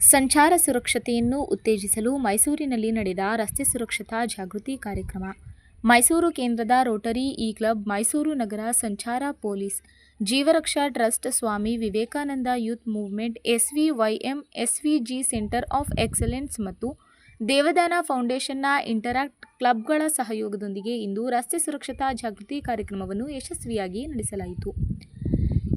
ಸಂಚಾರ ಸುರಕ್ಷತೆಯನ್ನು ಉತ್ತೇಜಿಸಲು ಮೈಸೂರಿನಲ್ಲಿ ನಡೆದ ರಸ್ತೆ ಸುರಕ್ಷತಾ ಜಾಗೃತಿ ಕಾರ್ಯಕ್ರಮ. ಮೈಸೂರು ಕೇಂದ್ರದ ರೋಟರಿ ಇ ಕ್ಲಬ್ ಮೈಸೂರು ನಗರ ಸಂಚಾರ police, Jeevaraksha trust Swami Vivekananda youth movement, SVYM, SVG centre of excellence ಮತ್ತು ದೇವದಾನ ಫೌಂಡೇಶನ್ನ ಇಂಟರಾಕ್ಟ್ ಕ್ಲಬ್ಗಳ ಸಹಯೋಗದೊಂದಿಗೆ ಇಂದು ರಸ್ತೆ ಸುರಕ್ಷತಾ ಜಾಗೃತಿ ಕಾರ್ಯಕ್ರಮವನ್ನು ಯಶಸ್ವಿಯಾಗಿ ನಡೆಸಲಾಯಿತು.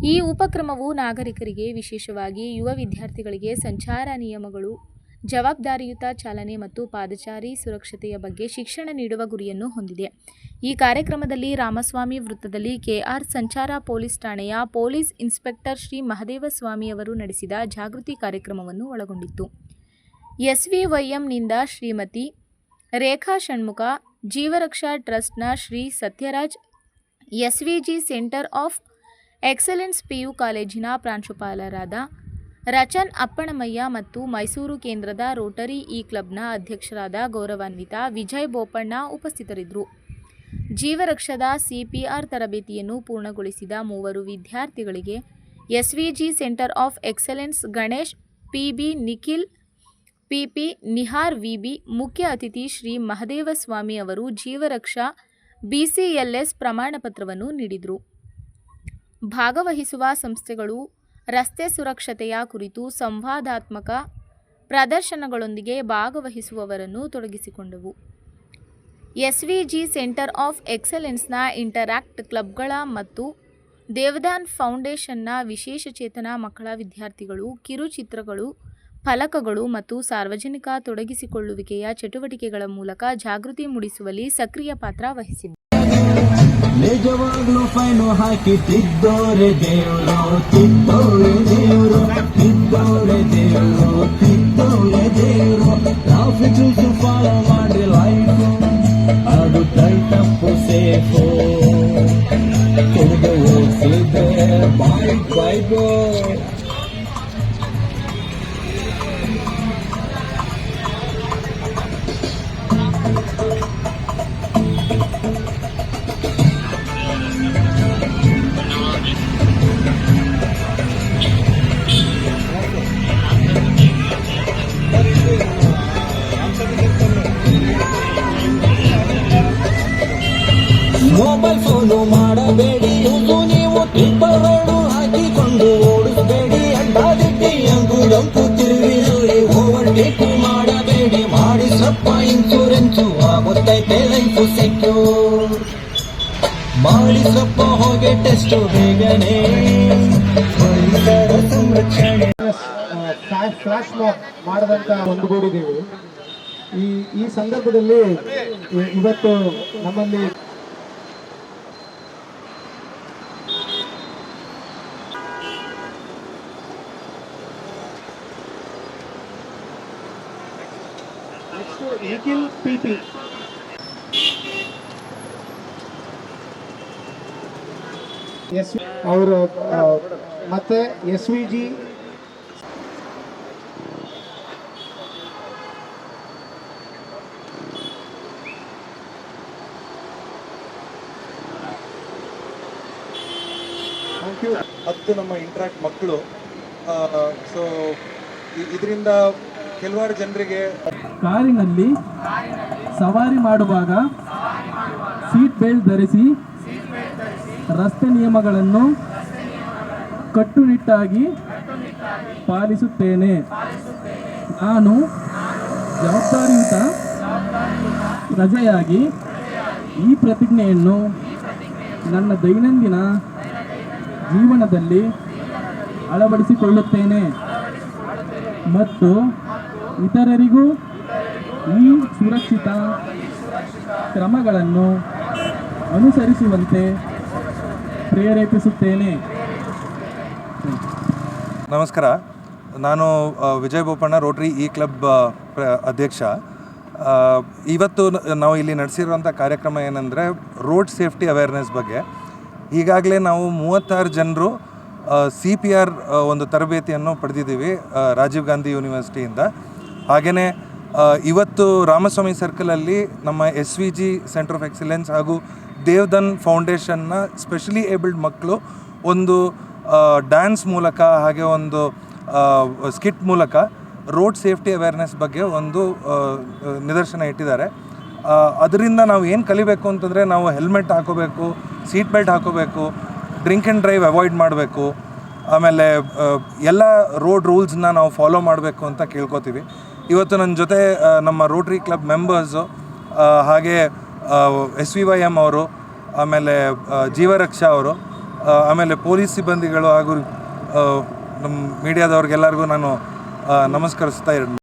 ಈ ಉಪಕ್ರಮವು ನಾಗರಿಕರಿಗೆ, ವಿಶೇಷವಾಗಿ ಯುವ ವಿದ್ಯಾರ್ಥಿಗಳಿಗೆ ಸಂಚಾರ ನಿಯಮಗಳು, ಜವಾಬ್ದಾರಿಯುತ ಚಾಲನೆ ಮತ್ತು ಪಾದಚಾರಿ ಸುರಕ್ಷತೆಯ ಬಗ್ಗೆ ಶಿಕ್ಷಣ ನೀಡುವ ಗುರಿಯನ್ನು ಹೊಂದಿದೆ. ಈ ಕಾರ್ಯಕ್ರಮದಲ್ಲಿ ರಾಮಸ್ವಾಮಿ ವೃತ್ತದಲ್ಲಿ ಕೆಆರ್ ಸಂಚಾರ ಪೊಲೀಸ್ ಠಾಣೆಯ ಪೊಲೀಸ್ ಇನ್ಸ್ಪೆಕ್ಟರ್ ಶ್ರೀ ಮಹದೇವಸ್ವಾಮಿ ಅವರು ನಡೆಸಿದ ಜಾಗೃತಿ ಕಾರ್ಯಕ್ರಮವನ್ನು ಒಳಗೊಂಡಿತ್ತು. ಎಸ್ವಿವೈಎಂನಿಂದ ಶ್ರೀಮತಿ ರೇಖಾ ಷಣ್ಮುಖ, ಜೀವರಕ್ಷಾ ಟ್ರಸ್ಟ್ನ Shri Sathyaraj, SVG centre of excellence PU ಕಾಲೇಜಿನ ಪ್ರಾಂಶುಪಾಲರಾದ ರಚನ್ ಅಪ್ಪಣಮಯ್ಯ ಮತ್ತು ಮೈಸೂರು ಕೇಂದ್ರದ ರೋಟರಿ ಇ ಕ್ಲಬ್ನ ಅಧ್ಯಕ್ಷರಾದ ಗೌರವಾನ್ವಿತ ವಿಜಯ್ ಬೋಪಣ್ಣ ಉಪಸ್ಥಿತರಿದ್ದರು. ಜೀವರಕ್ಷದ ಸಿಪಿಆರ್ ತರಬೇತಿಯನ್ನು ಪೂರ್ಣಗೊಳಿಸಿದ ಮೂವರು ವಿದ್ಯಾರ್ಥಿಗಳಿಗೆ SVG centre of excellence Ganesh, PB Nikhil, PP Nihar VB, ಮುಖ್ಯ ಅತಿಥಿ ಶ್ರೀ ಮಹದೇವಸ್ವಾಮಿ ಅವರು ಜೀವರಕ್ಷಾ ಬಿಸಿಎಲ್ಎಸ್ ಪ್ರಮಾಣಪತ್ರವನ್ನು ನೀಡಿದರು. ಭಾಗವಹಿಸುವ ಸಂಸ್ಥೆಗಳು ರಸ್ತೆ ಸುರಕ್ಷತೆಯ ಕುರಿತು ಸಂವಾದಾತ್ಮಕ ಪ್ರದರ್ಶನಗಳೊಂದಿಗೆ ಭಾಗವಹಿಸುವವರನ್ನು ತೊಡಗಿಸಿಕೊಂಡವು. S V G centre of ಎಕ್ಸಲೆನ್ಸ್ನ interact ಕ್ಲಬ್ಗಳ ಮತ್ತು ದೇವದಾನ್ ಫೌಂಡೇಶನ್ನ ವಿಶೇಷಚೇತನ ಮಕ್ಕಳ ವಿದ್ಯಾರ್ಥಿಗಳು ಕಿರುಚಿತ್ರಗಳು ಫಲಕಗಳು ಮತ್ತು ಸಾರ್ವಜನಿಕ ತೊಡಗಿಸಿಕೊಳ್ಳುವಿಕೆಯ ಚಟುವಟಿಕೆಗಳ ಮೂಲಕ ಜಾಗೃತಿ ಮೂಡಿಸುವಲ್ಲಿ ಸಕ್ರಿಯ ಪಾತ್ರ জবাব লোফাইনো হাকি তিদ্দরে দেউলো তিদ্দরে দেউলো তিদ্দরে দেউলো তিদ্দরে দেউলো নাও ফিটুল টু ফলো মাডে লাইফ আডু টাইট আপ সেফো To the world, see there, bye, bye, bye. Mobile phone ಮಾಡಬೇಡಿ ಎಂದು ನೀವು ರೋಡು ಹಾಕಿಕೊಂಡು ಓಡಿಸಬೇಡಿ. ಅಡ್ಡಾದಿಟ್ಟಿ ಎಂಬು ಡಂಪು ಡಂಕು ಓವರ್ ಟೇಕ್ ಮಾಡಬೇಡಿ. ಮಾಡಿ ಸ್ವಲ್ಪ ಇನ್ಸೂರೆನ್ಸು ಆಗುತ್ತೈತೆ ಲೈಫ್ ಸೆಕ್ಯೂರ್ ಮಾಡಿ ಸ್ವಲ್ಪ ಹೋಗಿ ಟೆಸ್ಟ್ ಬೇಗನೆ. ಸಂರಕ್ಷಣೆ ಫ್ಲಾಶ್ ಮಾಕ್ ಮಾಡದಂತ ಒಂದುಗೂಡಿದ್ದೀವಿ ಈ ಈ ಸಂದರ್ಭದಲ್ಲಿ ಇವತ್ತು ನಮ್ಮಲ್ಲಿ next Nikhil P P S ಅವರು ಮತ್ತೆ S V G thank you ಹತ್ತು ನಮ್ಮ ಇಂಟ್ರಾಕ್ಟ್ ಮಕ್ಕಳು ಸೊ ಇದರಿಂದ ಕೆಲವಾರು ಜನರಿಗೆ ಕಾರಿನಲ್ಲಿ ಸವಾರಿ ಮಾಡುವಾಗ ಸೀಟ್ ಬೆಲ್ಟ್ ಧರಿಸಿ ರಸ್ತೆ ನಿಯಮಗಳನ್ನು ಕಟ್ಟುನಿಟ್ಟಾಗಿ ಪಾಲಿಸುತ್ತೇನೆ. ನಾನು ಜವಾಬ್ದಾರಿಯುತ ಪ್ರಜೆಯಾಗಿ ಈ ಪ್ರತಿಜ್ಞೆಯನ್ನು ನನ್ನ ದೈನಂದಿನ ಜೀವನದಲ್ಲಿ ಅಳವಡಿಸಿಕೊಳ್ಳುತ್ತೇನೆ. ಮತ್ತು ಇತರರಿಗೂ ಈ ಸುರಕ್ಷಿತ ಕ್ರಮಗಳನ್ನು ಅನುಸರಿಸುವಂತೆ ಪ್ರೇರೇಪಿಸುತ್ತೇನೆ. ನಮಸ್ಕಾರ. ನಾನು Vijay Bopanna, rotary e club ಅಧ್ಯಕ್ಷ. ಇವತ್ತು ನಾವು ಇಲ್ಲಿ ನಡೆಸಿರುವಂಥ ಕಾರ್ಯಕ್ರಮ ಏನಂದರೆ ರೋಡ್ ಸೇಫ್ಟಿ ಅವೇರ್ನೆಸ್ ಬಗ್ಗೆ. ಈಗಾಗಲೇ ನಾವು ಮೂವತ್ತಾರು ಜನರು ಸಿ ಪಿ ಆರ್ ಒಂದು ತರಬೇತಿಯನ್ನು ಪಡೆದಿದ್ದೀವಿ ರಾಜೀವ್ ಗಾಂಧಿ ಯೂನಿವರ್ಸಿಟಿಯಿಂದ. ಹಾಗೆಯೇ ಇವತ್ತು ರಾಮಸ್ವಾಮಿ ಸರ್ಕಲಲ್ಲಿ ನಮ್ಮ S V G centre of excellence ಹಾಗೂ ದೇವ್ಧನ್ ಫೌಂಡೇಶನ್ನ ಸ್ಪೆಷಲಿ ಏಬಲ್ಡ್ ಮಕ್ಕಳು ಒಂದು ಡ್ಯಾನ್ಸ್ ಮೂಲಕ ಹಾಗೆ ಒಂದು ಸ್ಕಿಟ್ ಮೂಲಕ ರೋಡ್ ಸೇಫ್ಟಿ ಅವೇರ್ನೆಸ್ ಬಗ್ಗೆ ಒಂದು ನಿದರ್ಶನ ಇಟ್ಟಿದ್ದಾರೆ. ಅದರಿಂದ ನಾವು ಏನು ಕಲಿಬೇಕು ಅಂತಂದರೆ ನಾವು ಹೆಲ್ಮೆಟ್ ಹಾಕೋಬೇಕು ಸೀಟ್ ಬೆಲ್ಟ್ ಹಾಕೋಬೇಕು ಡ್ರಿಂಕ್ ಆ್ಯಂಡ್ ಡ್ರೈವ್ ಅವಾಯ್ಡ್ ಮಾಡಬೇಕು, ಆಮೇಲೆ ಎಲ್ಲ ರೋಡ್ ರೂಲ್ಸ್ನ ನಾವು ಫಾಲೋ ಮಾಡಬೇಕು ಅಂತ ಕೇಳ್ಕೊತೀವಿ. ಇವತ್ತು ನನ್ನ ಜೊತೆ ನಮ್ಮ ರೋಟ್ರಿ ಕ್ಲಬ್ ಮೆಂಬರ್ಸು ಹಾಗೆ ಎಸ್ ವಿ ವೈ ಎಂ ಅವರು, ಆಮೇಲೆ ಜೀವರಕ್ಷಾ ಅವರು ಆಮೇಲೆ ಪೊಲೀಸ್ ಸಿಬ್ಬಂದಿಗಳು ಹಾಗೂ ನಮ್ಮ ಮೀಡಿಯಾದವ್ರಿಗೆಲ್ಲರಿಗೂ ನಾನು ನಮಸ್ಕರಿಸ್ತಾ ಇರ್